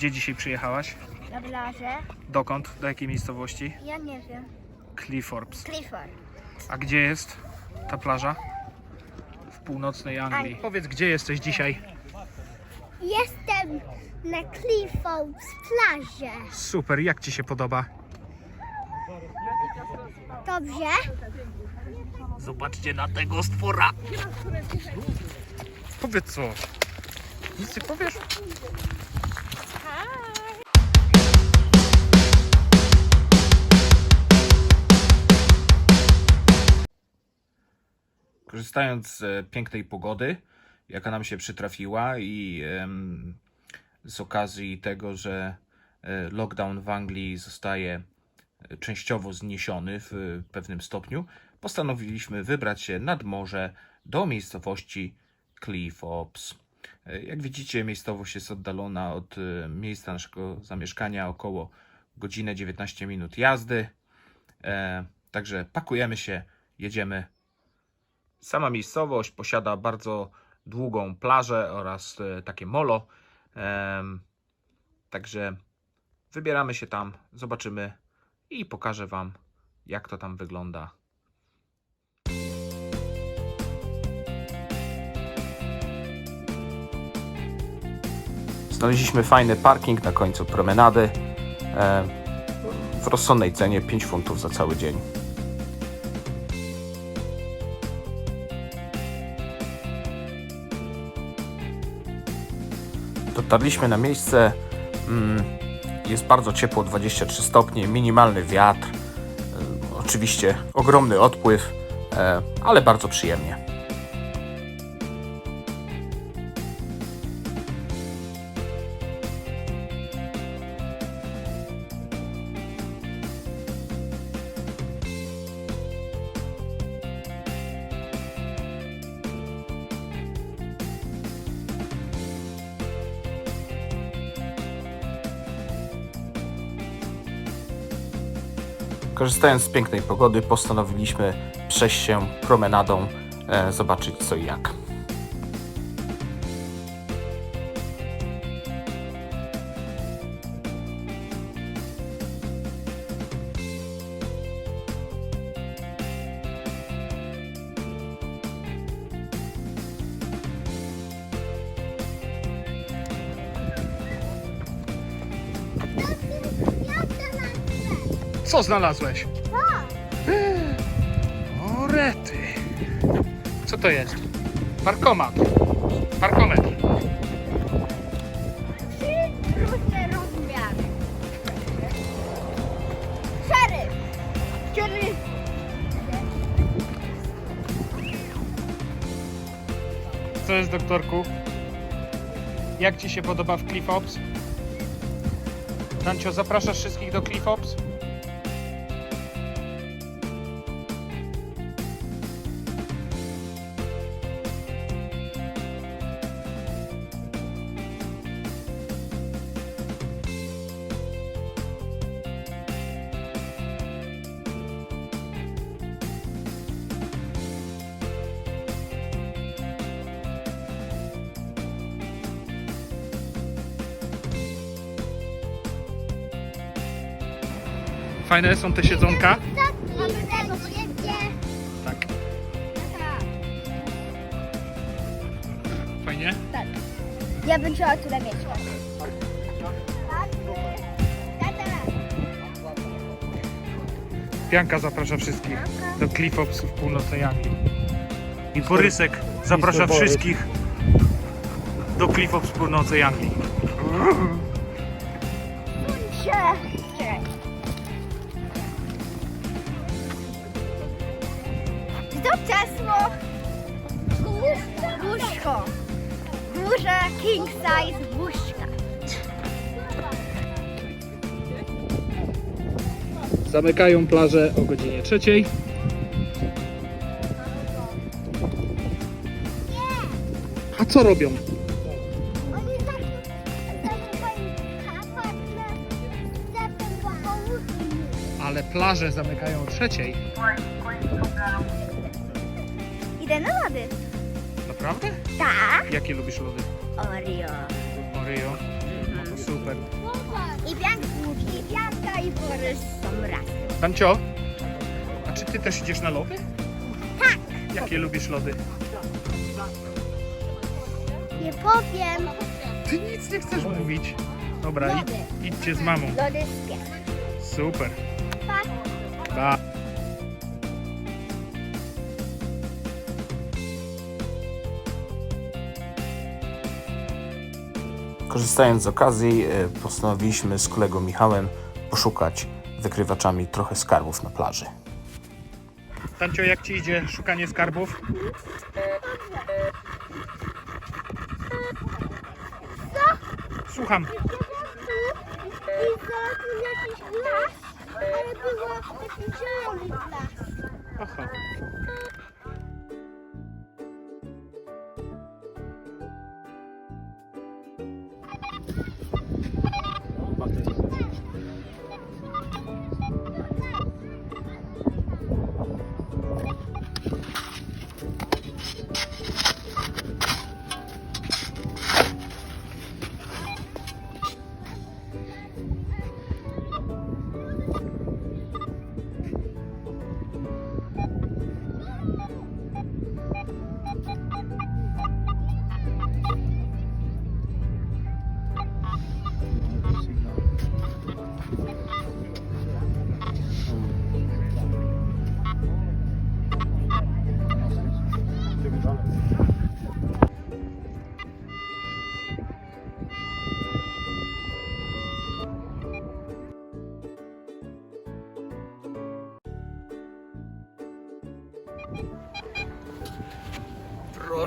Gdzie dzisiaj przyjechałaś? Na plażę? Dokąd? Do jakiej miejscowości? Ja nie wiem. Cliffords. Clifford. A gdzie jest ta plaża? W północnej Anglii. Powiedz, gdzie jesteś dzisiaj? Jestem na Clifford's plaży. Super, jak Ci się podoba? Dobrze? Zobaczcie na tego stwora. Powiedz coś. Nic nie powiesz? Korzystając z e, pięknej pogody, jaka nam się przytrafiła i z okazji tego, że e, lockdown w Anglii zostaje e, częściowo zniesiony w pewnym stopniu, postanowiliśmy wybrać się nad morze do miejscowości Cliff Ops. Jak widzicie, miejscowość jest oddalona od miejsca naszego zamieszkania około godzinę 19 minut jazdy. Także pakujemy się, jedziemy Sama miejscowość posiada bardzo długą plażę oraz e, takie molo. Także wybieramy się tam, zobaczymy i pokażę Wam, jak to tam wygląda. Znaleźliśmy fajny parking na końcu promenady. e, W rozsądnej cenie 5 funtów za cały dzień. Dotarliśmy na miejsce. mm, Jest bardzo ciepło, 23 stopnie, minimalny wiatr. e, Oczywiście ogromny odpływ, e, ale bardzo przyjemnie. Korzystając z pięknej pogody, postanowiliśmy przejść się promenadą, e, zobaczyć co i jak. Co znalazłeś? O rety. Co to jest? Parkomat. Parkometr. Trzy różne rozmiary. Szeryf. Szeryf. Co jest, doktorku? Jak ci się podoba w Cliff Ops? Tancio, zapraszasz wszystkich do Cliff Ops? Fajne są te siedzonka? Tak. Fajnie? Tak. Ja bym chciała mieć. Tata. Pianka zaprasza wszystkich do Cliff Ops w północnej Anglii. I Borysek zaprasza wszystkich do Cliff Ops w północnej Anglii. Duże king size. Zamykają plażę o godzinie trzeciej. A co robią? Ale plaże zamykają o trzeciej. Idę na lody. Naprawdę? Tak. Jakie lubisz lody? Oreo. Oreo. No to super. I Bianka, i Bianka i Borys są razem. Tancio, a czy ty też idziesz na lody? Tak. Jakie lubisz lody? Nie powiem. Ty nic nie chcesz mówić. Dobra, Lody. id, idźcie z mamą. Lody z. Super. Pa. Pa. Korzystając z okazji, e, postanowiliśmy z kolegą Michałem poszukać wykrywaczami trochę skarbów na plaży. Tancio, jak ci idzie szukanie skarbów? Słucham. I jakiś las, ale było taki zielony las. Aha.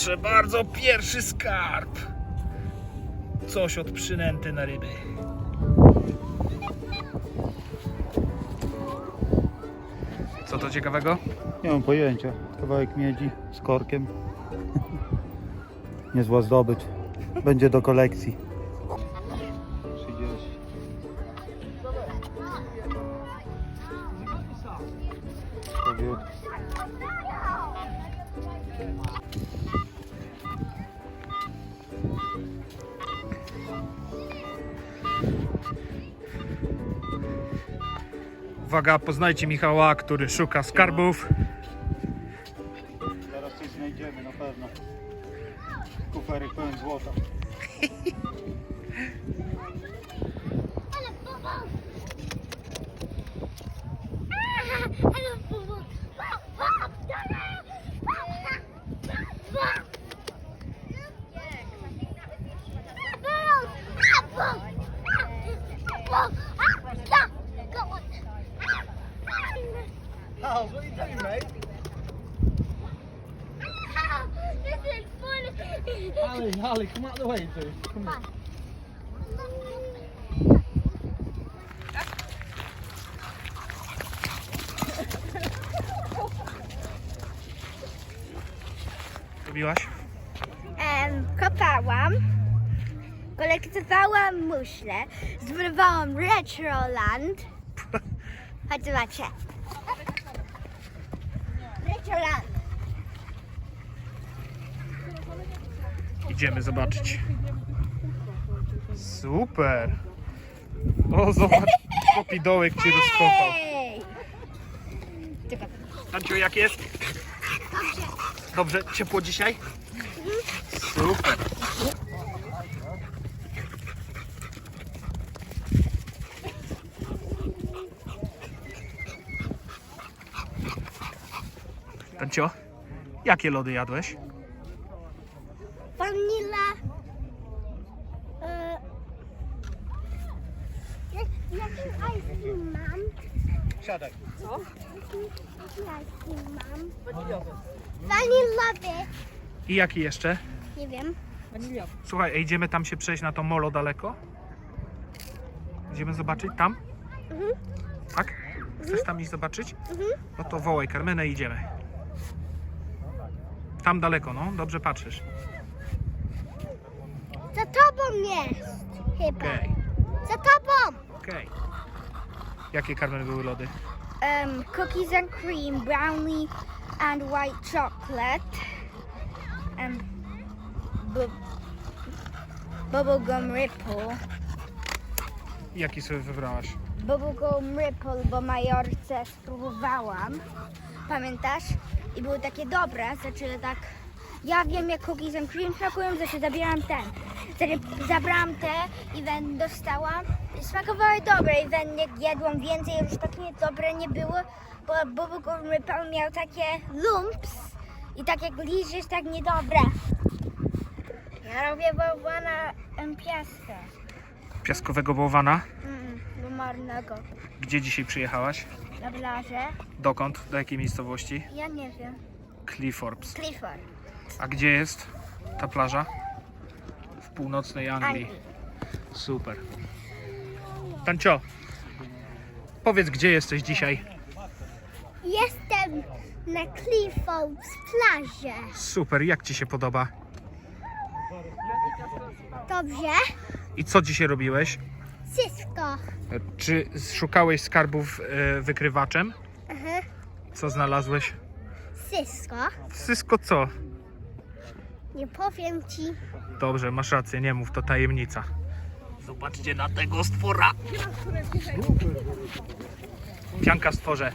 Proszę bardzo, pierwszy skarb. Coś od przynęty na ryby. Co to ciekawego? Nie mam pojęcia. Kawałek miedzi z korkiem. Niezła zdobycz. Będzie do kolekcji. Uwaga, poznajcie Michała, który szuka skarbów. Harley, Harley, come out of the way, dude. Come on. Robiłaś? Em, kopałam, kolektowałam muszle, zbudowałam Retroland. Chodź zobaczcie. Retroland. Idziemy zobaczyć. Super. O, zobacz, popidołek ci rozkopał. Ancio, jak jest? Dobrze, ciepło dzisiaj? Super. Tancio, jakie lody jadłeś? Vanilla. E, jak, jaki ice cream mam? Shadow. Jaki, jaki ice cream mam? Vanilla I jaki jeszcze? Nie wiem. Słuchaj, a idziemy tam się przejść na to molo daleko? Idziemy zobaczyć tam? Mhm. Tak? Chcesz tam iść zobaczyć? Mhm. No to wołaj Karmenę i idziemy. Tam daleko, no. Dobrze patrzysz. Za tobą jest. Chyba. Okej, Za tobą. Okej. Jakie Karmen były lody? Um, cookies and cream, brownie and white chocolate. Um, bu- bubblegum ripple. Jaki sobie wybrałaś? Bubblegum Ripple, bo Majorce spróbowałam. Pamiętasz? I były takie dobre, znaczy tak... Ja wiem jak cookies and cream smakują, znaczy zabieram ten. Znaczy zabrałam te i wen dostałam. Smakowały dobre i jak jadłam więcej, już tak nie dobre nie było, bo Bubblegum Ripple miał takie lumps i tak jak liżysz, tak niedobre. Ja robię bałwana em, piaskę. Piaskowego bałwana. Mm, marnego. Gdzie dzisiaj przyjechałaś? Na plażę? Dokąd? Do jakiej miejscowości? Ja nie wiem. Cliffords. Clifford. A gdzie jest ta plaża? W północnej Anglii. Anglii. Super. Tancio, powiedz gdzie jesteś dzisiaj? Jestem na Clifford's plaży. Super, jak ci się podoba? Dobrze? I co dzisiaj robiłeś? Wszystko. Czy szukałeś skarbów e, wykrywaczem? Aha. Co znalazłeś? Wszystko. Wszystko co? Nie powiem ci. Dobrze, masz rację, nie mów, to tajemnica. Zobaczcie na tego stwora. Pianka stworze.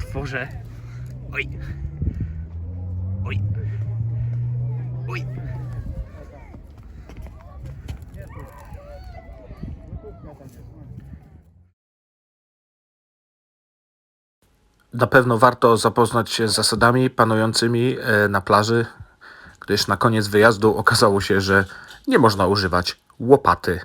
Stworze. Oj. Oj. Oj. Na pewno warto zapoznać się z zasadami panującymi e, na plaży, gdyż na koniec wyjazdu okazało się, że nie można używać łopaty